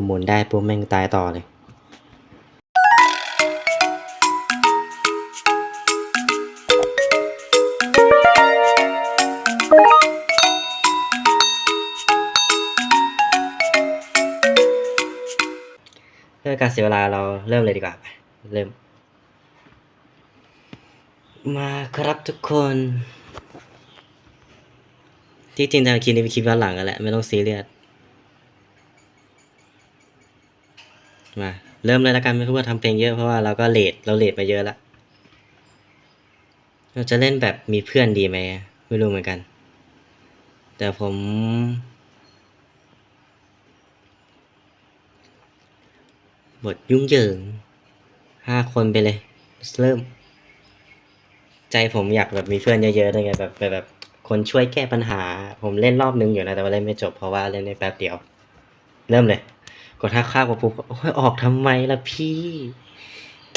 กูหมุนได้ปุ๊บแม่งตายต่อเลย เพื่อการเสียเวลาเราเริ่มเลยดีกว่า เริ่ม มาครับทุกคน ที่จริงทางคลิปนี้เป็นคลิปย้อนหลังกันแหละ ไม่ต้องซีเรียส มาเริ่มเลยแล้วกันไม่พูดว่าทำเพลงเยอะเพราะว่าเราก็เลทเราเลทมาเยอะแล้วเราจะเล่นแบบมีเพื่อนดีไหมไม่รู้เหมือนกัน แต่ผม บทยุ่งเหยิงห้าคนไปเลย เริ่ม ใจผมอยากแบบมีเพื่อนเยอะๆด้วยไงแบบแบบแบบคนช่วยแก้ปัญหา ผมเล่นรอบนึงอยู่นะแต่ว่าเล่นไม่จบเพราะว่าเล่นในแป๊บเดียว เริ่มเลย กดท่าข้าวกับปุ๊บโอ้ยออกทำไมล่ะพี่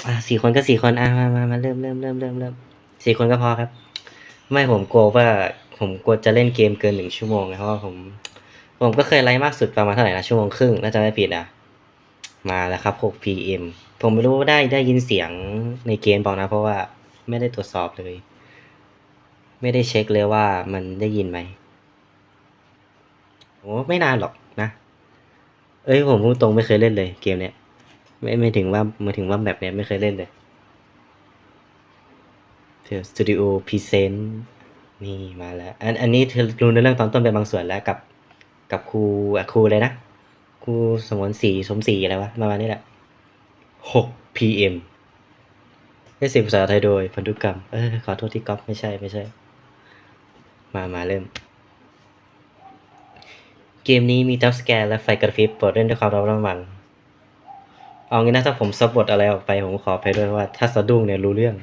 อะสี่คนก็สี่คนอะมามามาเริ่มเริ่มเริ่มเริ่มเริ่มสี่คนก็พอครับ ไม่ผมกลัวว่า ผมกลัวจะเล่นเกมเกินหนึ่งชั่วโมงไงเพราะว่าผม ผมก็เคยไลฟ์มากสุดประมาณเท่าไหร่นะชั่วโมงครึ่งน่าจะไม่ผิดอะ มาแล้วครับ 6 pm ผมไม่รู้ว่าได้ได้ยินเสียงในเกมเปล่านะ เพราะว่าไม่ได้ตรวจสอบเลย ไม่ได้เช็คเลยว่ามันได้ยินไหมโอ้ไม่นานหรอก เอ้ยผมพูดตรงไม่เคยเล่นเลย เกมเนี้ยไม่ไม่ถึงว่าไม่ถึงว่าแบบเนี้ยไม่เคยเล่นเลยเพียวสตูดิโอพรีเซนต์นี่มาแล้ว อันอันนี้เธอรู้ในเรื่องตอนต้นไปบางส่วนแล้วกับ กับครูอะครูเลยนะครูสมวนสีสมศรีอะไรวะประมาณนี้แหละหก pm ได้เสียงภาษาไทยโดยพันธุกรรม เออขอโทษที่ก๊อปไม่ใช่ไม่ใช่ มามาเริ่ม เกมนี้มีทับสแกนและไฟกระพริบโปรดเล่นด้วยความระมัดระวัง เอางี้นะถ้าผมซับบทอะไรออกไป ผมขอไปด้วยว่า ถ้าสะดุ้งเนี่ยรู้เรื่อง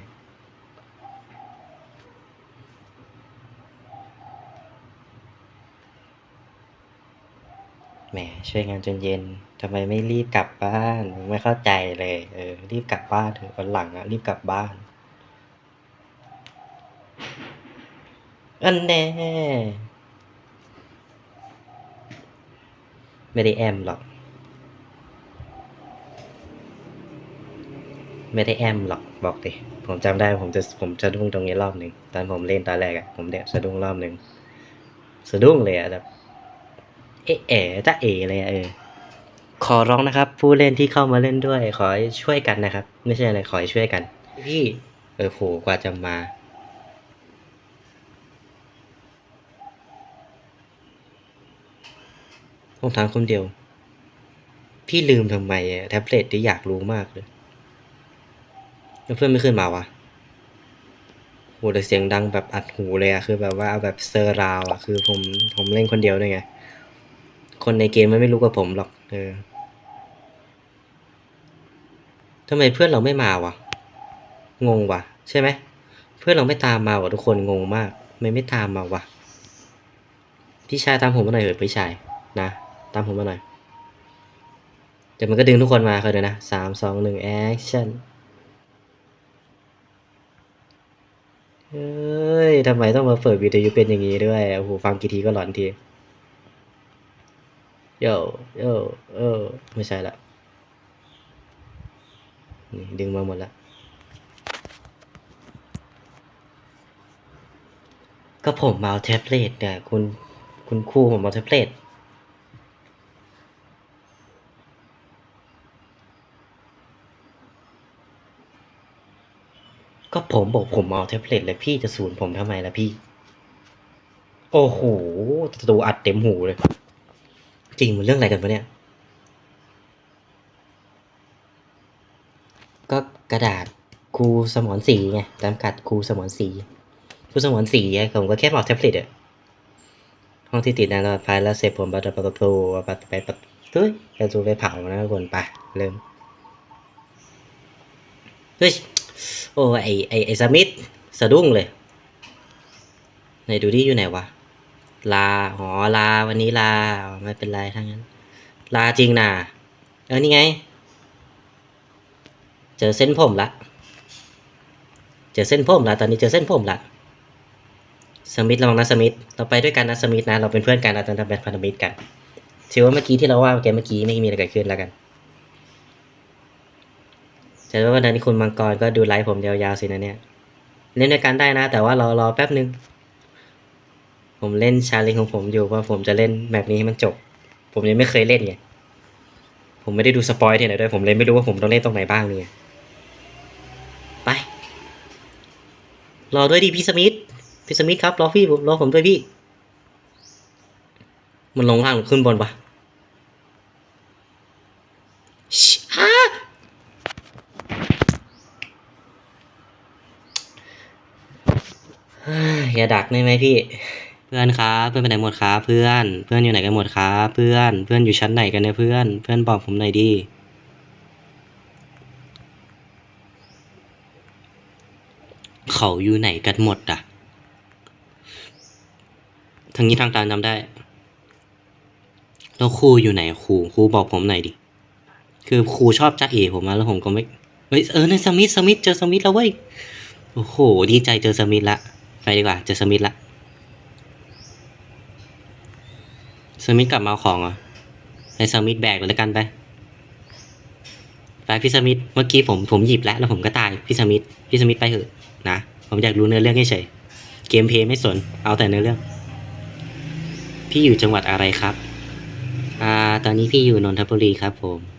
แหมช่วยงานจนเย็นทำไมไม่รีบกลับบ้าน ไม่เข้าใจเลยเออรีบกลับบ้านเถอะวันหลังอะรีบกลับบ้านอันแน่ ไม่ได้แอมหรอก ไม่ได้แอมหรอกบอกดิผมจำได้ผมจะผมจะดุ้งตรงนี้รอบหนึ่งตอนผมเล่นตอนแรกอะผมเนี่ยสะดุ้งรอบหนึ่งสะดุ้งเลยอะแบบเอะเอ๋จะเอ๋เลยอะเออขอร้องนะครับ ผู้เล่นที่เข้ามาเล่นด้วย ขอช่วยกันนะครับ ไม่ใช่อะไรขอช่วยกันพี่เออโหกว่าจะมา ผมถามคนเดียว พี่ลืมทำไมอะแท็บเล็ตที่อยากรู้มากเลย แล้วเพื่อนไม่ขึ้นมาวะโหแต่เสียงดังแบบอัดหูเลยอะคือแบบว่าเอาแบบเซอร์ราวอะคือผมผมเล่นคนเดียวด้วยไง คนในเกมมันไม่รู้กับผมหรอก เออทำไมเพื่อนเราไม่มาวะ งงวะใช่ไหม เพื่อนเราไม่ตามมาวะทุกคนงงมาก ไม่ไม่ตามมาวะพี่ชายตามผมมาหน่อยเถอะพี่ชายนะ ตามผมมาหน่อย เดี๋ยวมันก็ดึงทุกคนมาเคยเลยนะสามสองหนึ่งแอคชั่นเฮ้ยทำไมต้องมาเปิดวิทยุเป็นอย่างนี้ด้วย โอ้โห ฟังกี่ทีก็หลอนที โยโยเออไม่ใช่ละ นี่ ดึงมาหมดล้วก็ผมมาเอาแท็บเล็ตเนี่ยคุณคุณครูผมเอาแท็บเล็ต ก็ ผมบอกผมเอาแท็บเล็ตเลยพี่จะสูนผมทำไมล่ะพี่ โอ้โหตูอัดเต็มหูเลย จริงมันเรื่องอะไรกันปะเนี่ย ก็กระดาษครูสมอนสีไงจำกัดครูสมอนสีครูสมอนสีไงผมก็แค่บอกแท็บเล็ตอะห้องที่ติดนะไฟแล้วเสร็จผมบัตรประตูบัตรไปปัดตุ้ยกระจูไปเผานะทุกคนไปเริ่มเฮ้ย โอ้ไอไอไอสมิธสะดุ้งเลยไหนดูดิอยู่ไหนวะลาอ๋อลาวันนี้ลาไม่เป็นไรทั้งนั้น ลาจริงนะเออนี่ไง เจอเส้นผมละเจอเส้นผมละตอนนี้เจอเส้นผมละสมิธระวังนะสมิธเราไปด้วยกันนะสมิธนะเราเป็นเพื่อนกันเราจะเป็นพันธมิตรกันถือว่าเมื่อกี้ที่เราว่าแกเมื่อกี้ไม่มีอะไรเกิดขึ้นแล้วกัน แต่ว่าวันนี้คุณมังกรก็ดูไลฟ์ผมยาวๆสินะเนี่ย เล่นด้วยกันได้นะ แต่ว่ารอรอแป๊บนึง ผมเล่นชาเลนของผมอยู่ว่าผมจะเล่นแบบนี้ให้มันจบ ผมยังไม่เคยเล่นไงผมไม่ได้ดูสปอยที่ไหนด้วยผมเลยไม่รู้ว่าผมต้องเล่นตรงไหนบ้างเนี่ยไป รอด้วยดิพี่สมิธพี่สมิธครับรอพี่รอผมด้วยพี่ มันลงล่างหรือขึ้นบนวะฮะเฮ้ย อย่าดักได้ไหมพี่ เพื่อนครับเพื่อนไปไหนหมดครับเพื่อน เพื่อนอยู่ไหนกันหมดครับเพื่อน เพื่อนอยู่ชั้นไหนกันเนี่ยเพื่อน เพื่อนบอกผมหน่อยดิเขาอยู่ไหนกันหมดอะทางนี้ทางการจำได้ แล้วครูอยู่ไหนครูครูบอกผมหน่อยดิ คือครูชอบจ้าเอผมมาแล้วผมก็ไม่เฮ้ยเออในสมิธสมิธเจอสมิธแล้วเว้ย โอ้โห ดีใจเจอสมิธละ ไปดีกว่าเจอสมิธละสมิธกลับมาเอาของเหรอให้สมิธแบกเลยแล้วกันไปไปพี่สมิธเมื่อกี้ผมผมหยิบแล้วแล้วผมก็ตายพี่สมิธพี่สมิธไปเถอะนะผมอยากรู้เนื้อเรื่องเฉยเกมเพย์ไม่สนเอาแต่เนื้อเรื่อง พี่อยู่จังหวัดอะไรครับอ่าตอนนี้พี่อยู่นนทบุรีครับผม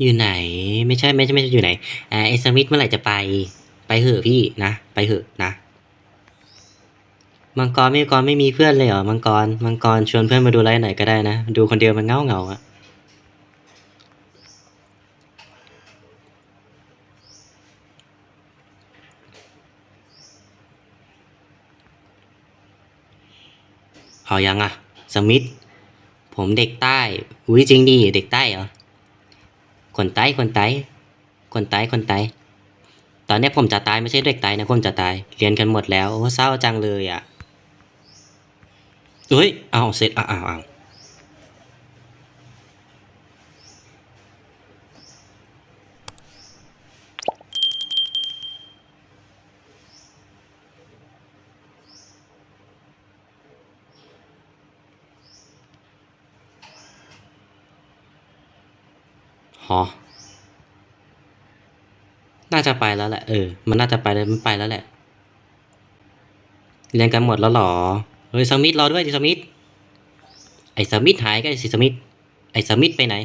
อยู่ไหน ไม่ใช่ไม่ใช่ไม่ใช่อยู่ไหนอ่าไอสมิธเมื่อไหร่จะไป ไปเหอะพี่นะ ไปเหอะนะ มังกรไม่มังกรไม่มีเพื่อนเลยเหรอ มังกร มังกรชวนเพื่อนมาดูไลฟ์หน่อยก็ได้นะ ดูคนเดียวมันเงาเงาอะเอายังอะสมิธผมเด็กใต้ อุ้ยจริงดิเด็กใต้เหรอ คนตายคนตายคนตายคนตายตอนนี้ผมจะตายไม่ใช่เด็กตายนะผมจะตาย เรียนกันหมดแล้วโอ้เศร้าจังเลยอะเฮ้ยเอาเสร็จอ้าวอ้าว อ้าวหอน่าจะไปแล้วแหละเออ มันน่าจะไปแล้วมันไปแล้วแหละ เรียนกันหมดแล้วหรอ เฮ้ยสมิธรอด้วยดิสมิธ ไอ้สมิธหายก็ไอ้สิสมิธ ไอ้สมิธไปไหน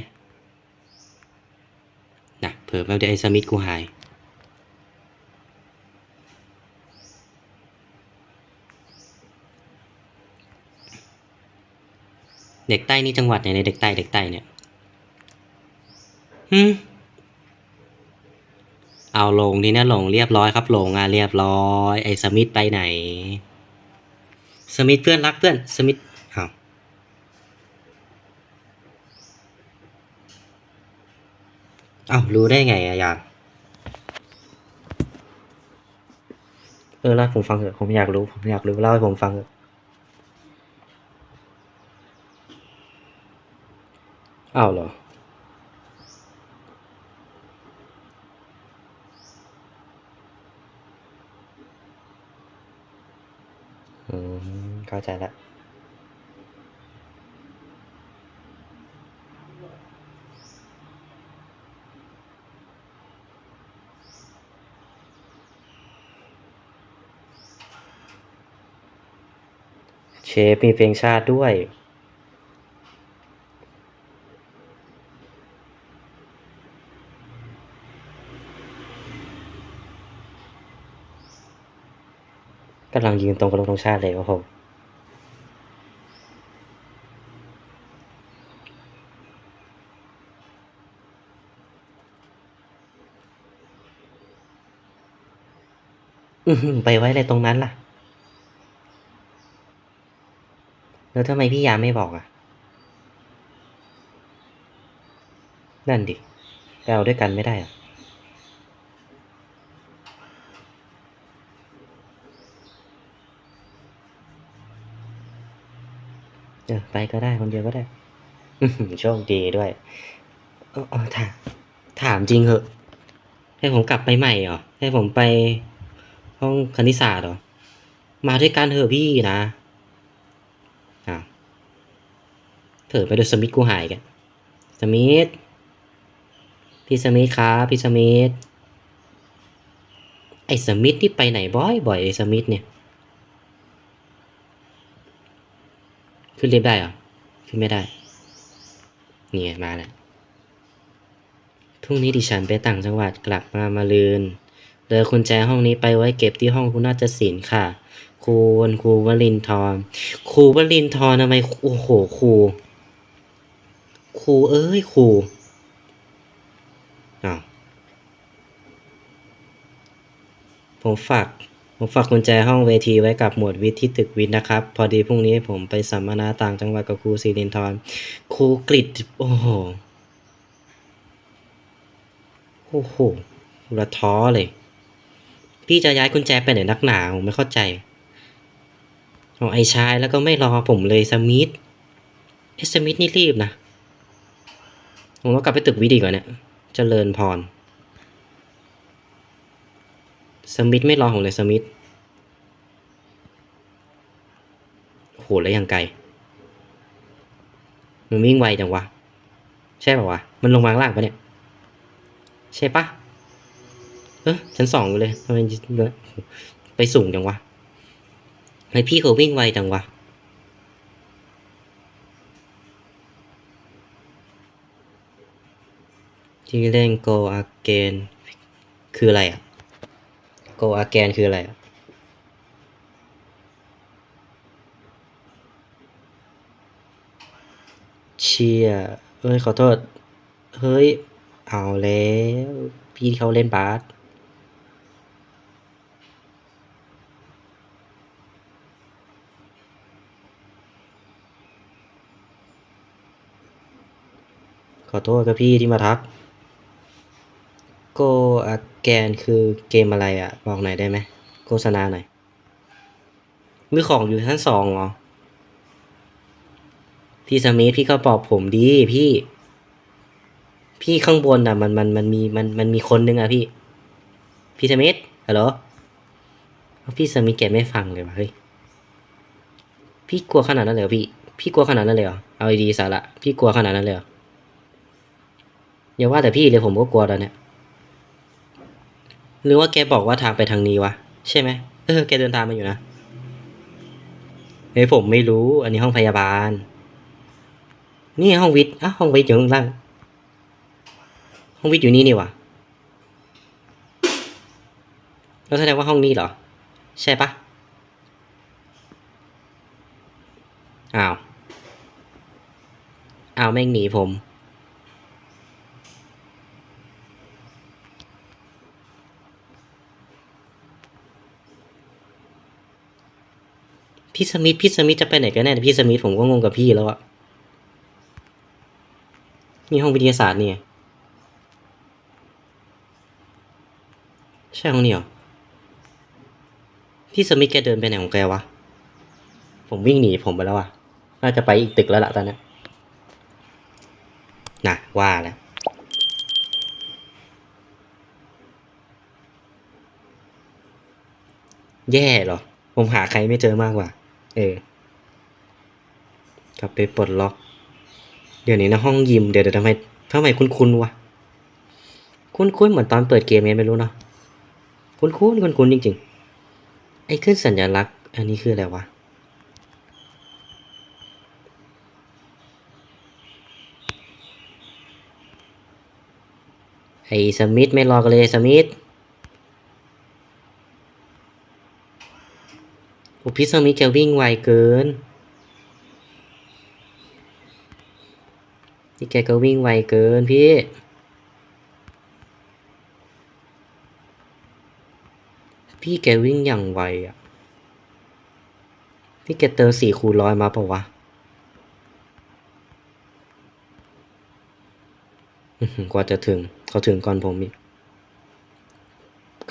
น่ะเผื่อแป๊บเดียวไอ้สมิธกูหาย เด็กใต้นี่จังหวัดไหนในเด็กใต้เด็กใต้เนี่ย ฮึเอาลงนี่นะลงเรียบร้อยครับลงอะเรียบร้อย ไอ้สมิธไปไหน สมิธเพื่อนรักเพื่อนสมิธอ้าวอ้ารู้ได้ไงอะยานเออเล่าผมฟังเถอะผมอยากรู้ ผมอยากรู้เล่าให้ผมฟังเถอะอ้าวเหรอ อืม เข้าใจละเชฟมีเพลงชาติด้วย กำลังยืนตรงกับระตรงชาติเลยครับผมอือหือไปไว้เลยตรงนั้นล่ะ แล้วทำไมพี่ยามไม่บอกอะ นั่นดิไปเอาด้วยกันไม่ได้อะ เออ ไปก็ได้คนเดียวก็ได้โชคดีด้วยออเอถามถามจริงเหอะ ให้ผมกลับไปใหม่เหรอ ให้ผมไปห้องคณิตศาสตร์เหรอ มาด้วยกันเถอะพี่นะอ้าวเผลอไปดูสมิธกูหายกันสมิธพี่สมิธครับพี่สมิธไอ้สมิธนี่ไปไหนบ่อยบ่อยไอ้สมิธเนี่ย ขึ้นลิฟต์ได้เหรอ ขึ้นไม่ได้ นี่มาแล้วพรุ่งนี้ดิฉันไปต่างจังหวัดกลับมามาลืนเหลือกุญแจห้องนี้ไปไว้เก็บที่ห้องคุณน่าจะศิลค่ะ ครูวันครูวลินทร์ครูวลินทร์ทำไมโอ้โหครู ครูเอ้ยครูอ้าวผมฝาก ผมฝากกุญแจห้องเวทีไว้กับหมวดวิทย์ที่ตึกวิทย์นะครับ พอดีพรุ่งนี้ผมไปสัมมนาต่างจังหวัดกับครูศิรินทร์ครูกริดโอ้โหโอ้โหระท้อเลย พี่จะย้ายกุญแจไปไหนนักหนาผมไม่เข้าใจเอาไอชายแล้วก็ไม่รอผมเลยสมิธไอสมิธนี่รีบนะ ผมว่ากลับไปตึกวิทย์ดีกว่าเนี่ยเจริญพร สมิธไม่รอผมเลยสมิธโหแล้วยังไกล มันวิ่งไวจังวะ ใช่ป่าวะ มันลงมางล่างปะเนี่ย ใช่ปะเออชั้นสองอยู่เลยทำไมไปสูงจังวะทำไมพี่เขาวิ่งไวจังวะที่เล่น go again คืออะไรอะ go again คืออะไรเชียเอ้ยขอโทษ เฮ้ย เอาแล้ว พี่เขาเล่นบาสขอโทษครับพี่ที่มาทัก Go Again คือเกมอะไรอะ่ะบอกหน่อยได้ไหมโฆษณาหน่อยมือของอยู่ชั้นสองเหรอ พี่สมิธพี่ก็บอกผมดีพี่ พี่ข้างบนอะ มันมันมันมีมันมันมีคนนึงอะพี่ พี่สมิธฮัลโหลพี่สมิธแกไม่ฟังเลยวะเฮ้ยพี่กลัวขนาดนั้นเลยเหรอพี่ พี่กลัวขนาดนั้นเลยเหรอเอาดีสาระพี่กลัวขนาดนั้นเลยเหรออย่าว่าแต่พี่เลยผมก็กลัวตอนเนี้ย หรือว่าแกบอกว่าทางไปทางนี้วะ ใช่ไหมเออ แกเดินทางมาอยู่นะเฮ้ยผมไม่รู้ อันนี้ห้องพยาบาล นี่ห้องวิทย์อะห้องวิทย์อยู่ข้างล่าง ห้องวิทย์อยู่นี่นี่วะแล้วแสดงว่าห้องนี้เหรอ ใช่ปะอ้าว อ้าวแม่งหนีผม พี่สมิธพี่สมิธจะไปไหนกันแน่พี่สมิธผมก็งงกับพี่แล้วอะนี่ห้องวิทยาศาสตร์นี่ไงใช่ห้องนี้เหรอพี่สมิธแกเดินไปไหนของแกวะผมวิ่งหนีผมไปแล้วอะน่าจะไปอีกตึกแล้วล่ะตอนนี้น่ะว่าแล้วแย่เหรอ ผมหาใครไม่เจอมากกว่า เออกลับไปปลดล็อก เดี๋ยวนี้นะห้องยิม เดี๋ยวเดี๋ยวทำไมทำไมคุ้นคุ้นๆวะ คุ้นคุ้นๆเหมือนตอนเปิดเกมไงไม่รู้เนาะ คุ้นคุ้นคุ้นคุ้นๆจริงๆ ไอ้ขึ้นสัญลักษณ์ อันนี้คืออะไรวะ ไอ้สมิธไม่รอกันเลยสมิธ อ้พี่สมิแกวิ่งไวเกินพี่แกก็วิ่งไวเกินพี่ พี่แกวิ่งอย่างไวอะ พี่แกเติมสี่คูร้อยมาปล่าวะกว่าจะถึง เขาถึงก่อนผมอีก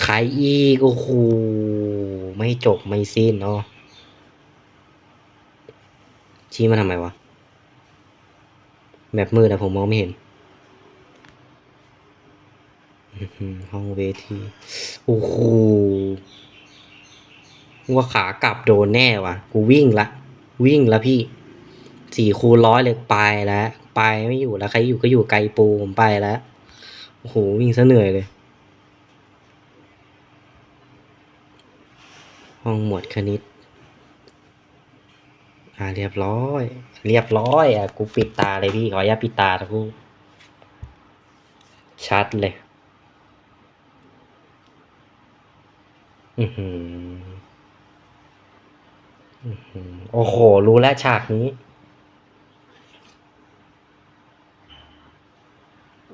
ใครอีก โอ้โห ไม่จบไม่สิ้นเนาะชี้มาทำไมวะแบบมืดอะผมมองไม่เห็นห้องเวที โอ้โหว่าขากลับโดนแน่ว่ะ กูวิ่งละ วิ่งละพี่ สี่คูร้อยเลยไปแล้ว ไปไม่อยู่แล้ว ใครอยู่ก็อยู่ไกลปูผมไปแล้ว โอ้โห วิ่งซะเหนื่อยเลย ห้องหมวดคณิต อ่าเรียบร้อย เรียบร้อยอะกูปิดตาเลยพี่ขออนุญาตปิดตาตะกูชัดเลยอือหืออือหือโอ้โห รู้แล้วฉากนี้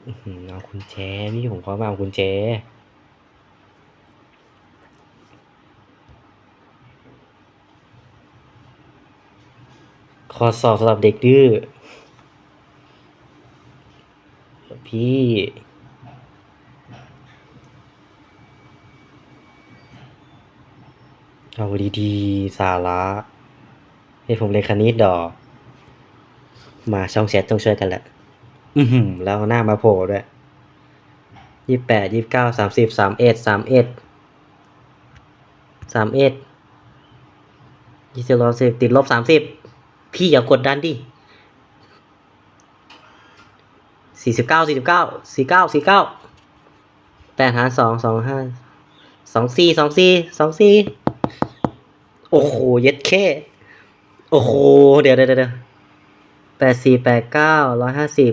อือหือเอากุญแจพี่ผมขอมาเอากุญแจ ข้อสอบสำหรับเด็กดื้อพี่ เอาดีๆ สาระ ให้ผมเรียนคณิตดอก มาช่องแชทต้องช่วยกันแหละ อือหือแล้วหน้ามาโผล่ด้วยยี่แปดยี่เก้าสามสิบสามเอ็ดสามเอ็ดสามเอ็ดยี่สิบลบสิบติดลบสามสิบ พี่อย่ากดดันดิสี่สิบเก้าสี่สิบเก้าสี่เก้าสี่เก้าแปดหารสองสองห้าสองสี่สองสี่สองสี่โอ้โหเย็ดแค่โอ้โห เดี๋ยวเดี๋ยวเดี๋ยวแปดสี่แปดเก้าร้อยห้าสิบ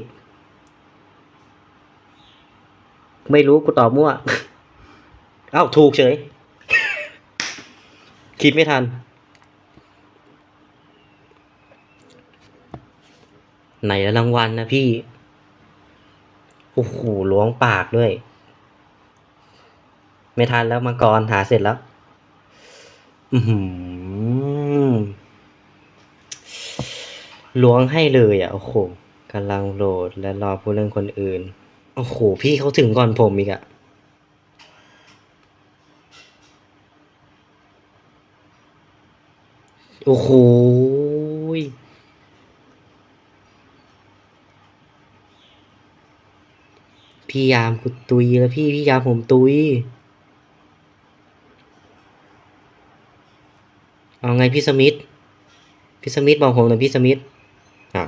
ไม่รู้กูตอบมั่ว เอ้า ถูกเฉย คิดไม่ทัน ไหนละรางวัลนะพี่ โอ้โหล้วงปากด้วย ไม่ทันแล้วมังกรหาเสร็จแล้ว อือหือล้วงให้เลยอะ โอ้โหกำลังโหลดและรอผู้เล่นคนอื่น โอ้โห พี่เขาถึงก่อนผมอีกอะโอ้โหย พี่ยามกูตุยแล้วพี่พี่ยามผมตุย เอาไงพี่สมิธพี่สมิธบอกผมหน่อยพี่สมิธอะ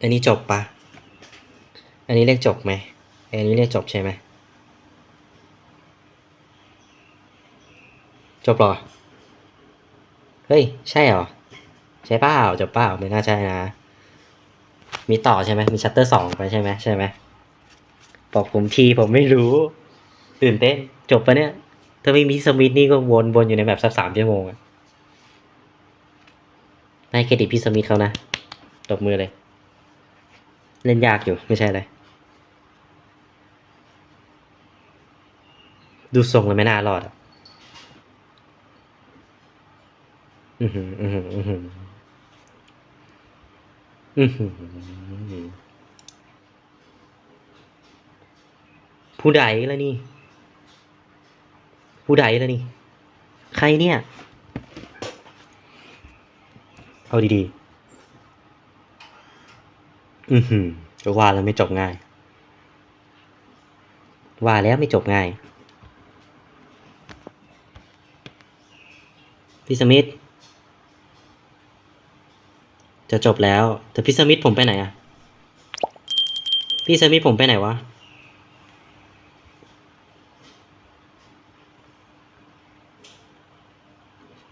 อันนี้จบปะอันนี้เรียกจบไหมอันนี้เรียกจบใช่ไหมจบหรอ เฮ้ย ใช่เหรอ ใช่เปล่าจบเปล่าไม่น่าใช่นะ มีต่อใช่ไหมมีชัตเตอร์สองไปใช่ไหมใช่ไหมบอกผมทีผมไม่รู้ ตื่นเต้น จบปะเนี่ย ถ้าไม่มีสมิธนี่ก็วนวนอยู่ในแบบสักสามชั่วโมงอะให้เครดิตพี่สมิธเขานะตบมือเลย เล่นยากอยู่ไม่ใช่เลยดูทรงแล้วไม่น่ารอดอะอือหืออือหืออือหืออือหือ ผู้ใดล่ะนี่ ผู้ใดล่ะนี่ ใครเนี่ย เอาดีๆ อือหือก็ว่าแล้วไม่จบง่าย ว่าแล้วไม่จบง่าย พี่สมิธ จะจบแล้ว แต่พี่สมิธผมไปไหนอะพี่สมิธผมไปไหนวะ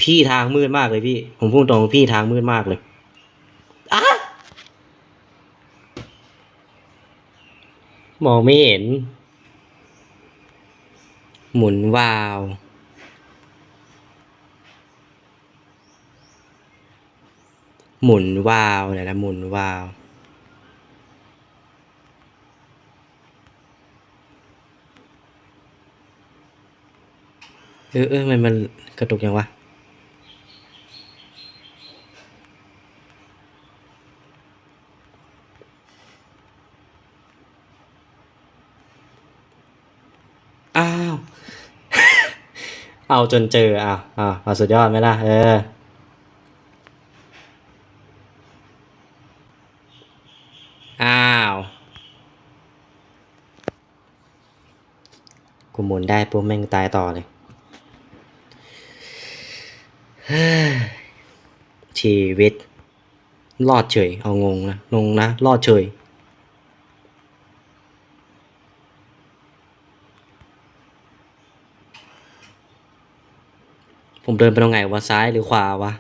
พี่ทางมืดมากเลยพี่ ผมพูดตรงพี่ทางมืดมากเลยอะมองไม่เห็น หมุนวาว หมุนวาวเนี่ยนะหมุนวาวเออเออมันมันกระตุกยังวะอ้าว เอาจนเจออะอะมาสุดยอดไหมล่ะเออ อ้าว กู หมุนได้ปุ๊บแม่งตายต่อเลยเฮ้ยชีวิต รอดเฉย เอางงนะงงนะ รอดเฉยผมเดินไปตรงไหนวะซ้ายหรือขวาวะ